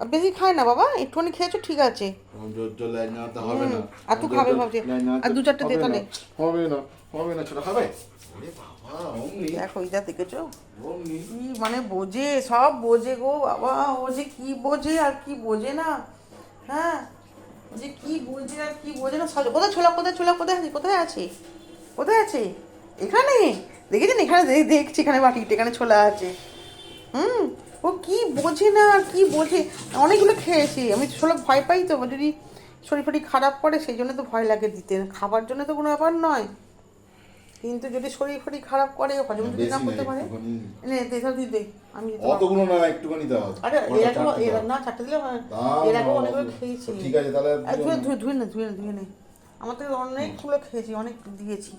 আর বেশি খায় না বাবা একটুখানি খেয়েছো ঠিক আছে। আর তুই খাবে ভাবছি। আর দু চারটে দে তাহলে। হবে না হবে না ছোট খাবে দেখো এইটা দেখেছ? কি মানে বোঝে সব বোঝে গো বাবা। ও যে কি বোঝে আর কি বোঝে না। হ্যাঁ? যে কি বোঝে আর কি বোঝে না। কোথায় ছোলা কোথায় ছোলা কোথায় আছে কোথায় আছে? কোথায় আছে? এখানে? দেখেছেন? এখানে দেখছি এখানে বাটিতে এখানে ছোলা আছে। হুম? ও কি বোঝে না আর কি বোঝে? অনেকগুলো খেয়েছি। আমি ছোলা ভয় পাই তো যদি শরীর ফরীর খারাপ করে সেই জন্য তো ভয় লাগে দিতে। খাবার জন্য তো কোনো ব্যাপার নয়। কিন্তু যদি শরীর ফরীর খারাপ করে হজম যদি না করতে পারে। নে দে সব আমি দিতে পারব। অতগুলো না একটুখানি দাও। আরে এর এর না চারটে দিলে হয়। এর অনেকগুলো খেয়েছি। ঠিক আছে, তাহলে আর ধুয়ে না। ধুয়ে ধুয়ে না ধুয়ে না ধুয়ে নে। আমার তো অনেকগুলো খেয়েছি অনেক দিয়েছি।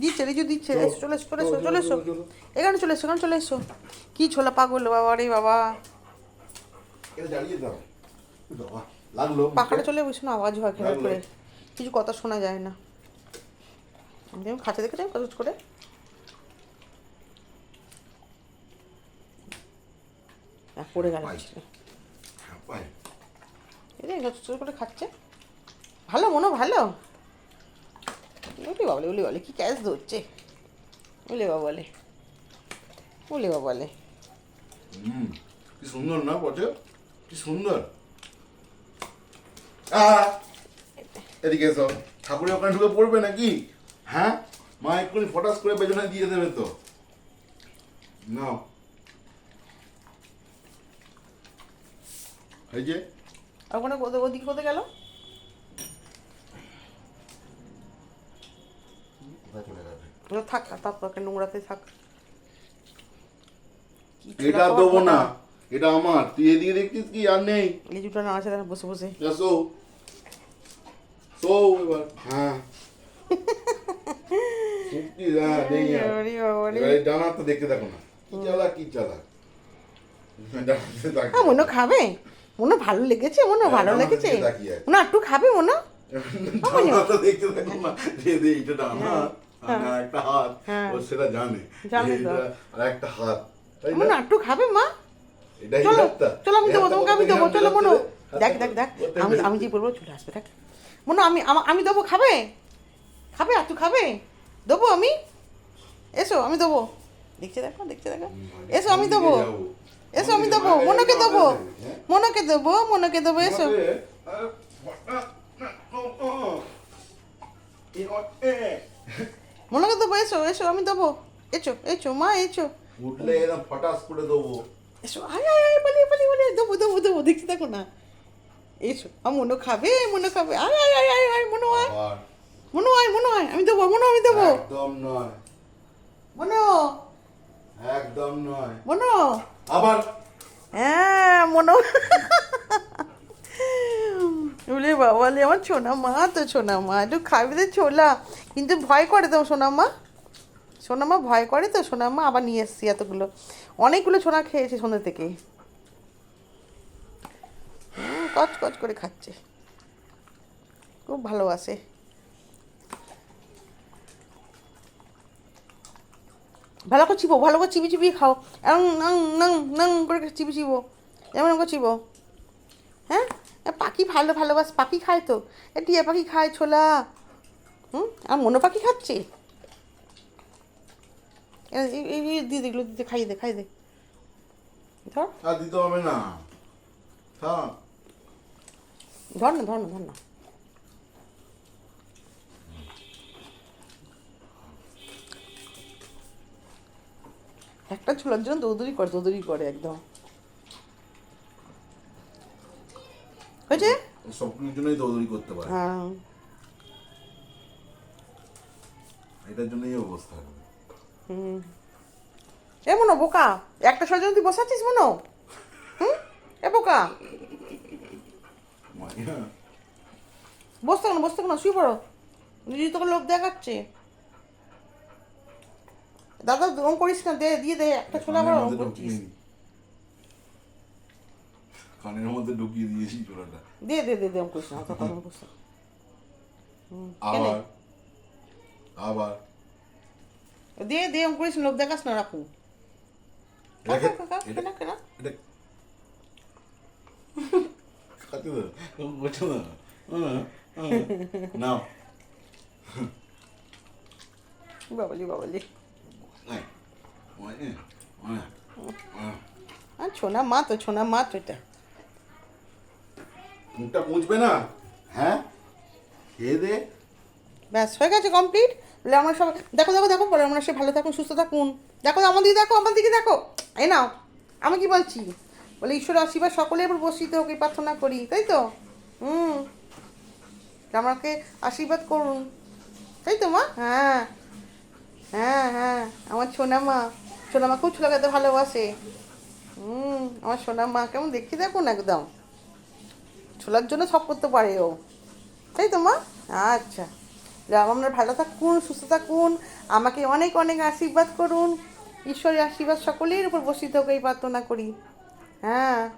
দিচ্ছে রিজু দিচ্ছে এসো চলে এসো চলে এসো চলে এসো। এখানে চলে এসো এখানে চলে এসো। কি ছোলা পাগল বাবা রে বাবা। পাখাটা চলে বসে না আওয়াজ হয় খেলার করে কিছু কথা শোনা যায় না। আমি খাঁচা দেখে যাই কত করে। পড়ে গেল করে খাচ্ছে। ভালো মনে ভালো? উলি বাবলে উলি বলে কি ক্যাশ ধরছে? উলি বাবা বলে উলি বাবা বলে হুম কি সুন্দর না পচে কি সুন্দর! এদিকে এসো। ঠাকুরের ওখানে ঢুকে পড়বে নাকি? হ্যাঁ? মা এক্ষুনি ফটাস করে পেছনে দিয়ে দেবে তো। নাও। এই যে। আর ওখানে ওদিকে কোথায় গেল? কোথায় চলে যাবে? ওটা থাক আর তারপর নোংরাতে থাক। এটা দেবো না এটা আমার। তুই এদিকে দেখছিস কি আর নেই। লিচুটা না আছে বসে বসে। এসো সো এবার। হ্যাঁ। হ্যাঁ দেখতে দেখো না। কি কি হ্যাঁ মনে খাবে। মনে ভালো লেগেছে মনে হ্যাঁ, ভালো লেগেছে। মনে একটু খাবে মনে? ডানা দেখতে দেখো না যে দে এটা ডানা। একটা হাত। ও সেটা জানে আর একটা হাত তাই মনে না একটু খাবে মা এটা চলো চলো আমি দেবো তোমাকে আমি দেবো চলো মনো দেখ দেখ দেখ আমি আমি যে বলব চলে আসবে দেখ মনো আমি আমি দেবো খাবে খাবে আর তুই খাবে দেবো আমি এসো আমি দেবো দেখছে দেখো দেখছে দেখো এসো আমি দেবো এসো আমি দেবো মনোকে দেবো মনোকে দেবো মনোকে দেবো এসো মনোকে দেবো এসো এসো আমি দেবো। এসো এসো মা এসো। উঠলে এরকম ফটাস করে দেবো। এসো আয় আয় আয় বলি বলি বলি দেবো দেবো দেবো দেখছি দেখো না। এসো আর মনো খাবে মনো খাবে। আয় আয় আয় আয় আয় মনো আয়। মনো আয় মনো আয় আমি দেবো মনো আমি দেবো। একদম নয়। মনো। একদম নয়। মনো। আবার হ্যাঁ মনো বলে, আমার ছোনা মা তো ছোনা মা, একটু খাবি তো ছোলা। কিন্তু ভয় করে তো সোনা মা। সোনা মা ভয় করে তো, সোনা মা আবার নিয়ে এসছি এতগুলো। অনেকগুলো ছোনা খেয়েছে সন্ধ্যে থেকে। কচ কচ করে খাচ্ছে। খুব ভালোবাসে ভালো করে চিবো, ভালো করে চিবি চিবি খাও। এরম নাং নাং নাং করে চিবি, চিবো। এমন করে চিবো। হ্যাঁ? পাখি ভালো ভালোবাস পাখি খায় তো। টিয়া পাখি খায় ছোলা। হুম? আর মনো পাখি খাচ্ছে? দিয়ে দিতে খাইয়ে দে খাইয়ে দে। ধর। দিতে হবে না। ধর না ধর না ধর না। একটা ছোলার জন্য দৌদুরি করে দৌদুরি করে একদম। কিছুর জন্যই দৌড়ি করতে পারে। হ্যাঁ। এটার জন্যই অবস্থা হুম। এ মনো বোকা একটা জন্য তুই বসাচ্ছিস মনো? হুম? এ বোকা। বসতে না বসতে না শুয়ে পড়ো। নিজে তোকে লোক দেখাচ্ছে। দাদা ওম করিস না দে দিয়ে দে একটা ছোলা আবার করছিস। কানের মধ্যে ঢুকিয়ে দিয়েছি চোরাটা দে দে দে দে করিস না কথা হুম, আবার আবার দে দে করিস লোক দেখাস না রাখু। নাও বাবালি বাবালি ছোনা মা তো ছোনা মা তো এটা মুখটা মুছবে না? হ্যাঁ? খেয়ে দে। ব্যাস, হয়ে গেছে কমপ্লিট বলে আমরা সব দেখো দেখো দেখো বলে আমরা সে ভালো থাকুন, সুস্থ থাকুন। দেখো, আমার দিকে দেখো, আমার দিকে দেখো। এই নাও, আমি কি বলছি? বলে, ঈশ্বর আশীর্বাদ সকলে এবার বসিতে এই প্রার্থনা করি, তাই তো? হুম। আমাকে আশীর্বাদ করুন। তাই তো, মা? হ্যাঁ। হ্যাঁ হ্যাঁ আমার সোনা মা। সোনা মা খুব ছোলা খেতে ভালোবাসে। হুম, আমার সোনা মা, কেমন দেখতে দেখুন একদম। ছোলার জন্য সব করতে পারে ও। তাই তো, মা? আচ্ছা। আপনারা ভালো থাকুন, সুস্থ থাকুন। আমাকে অনেক অনেক আশীর্বাদ করুন। ঈশ্বরের আশীর্বাদ সকলের উপর বসিত হোক এই প্রার্থনা করি। হ্যাঁ।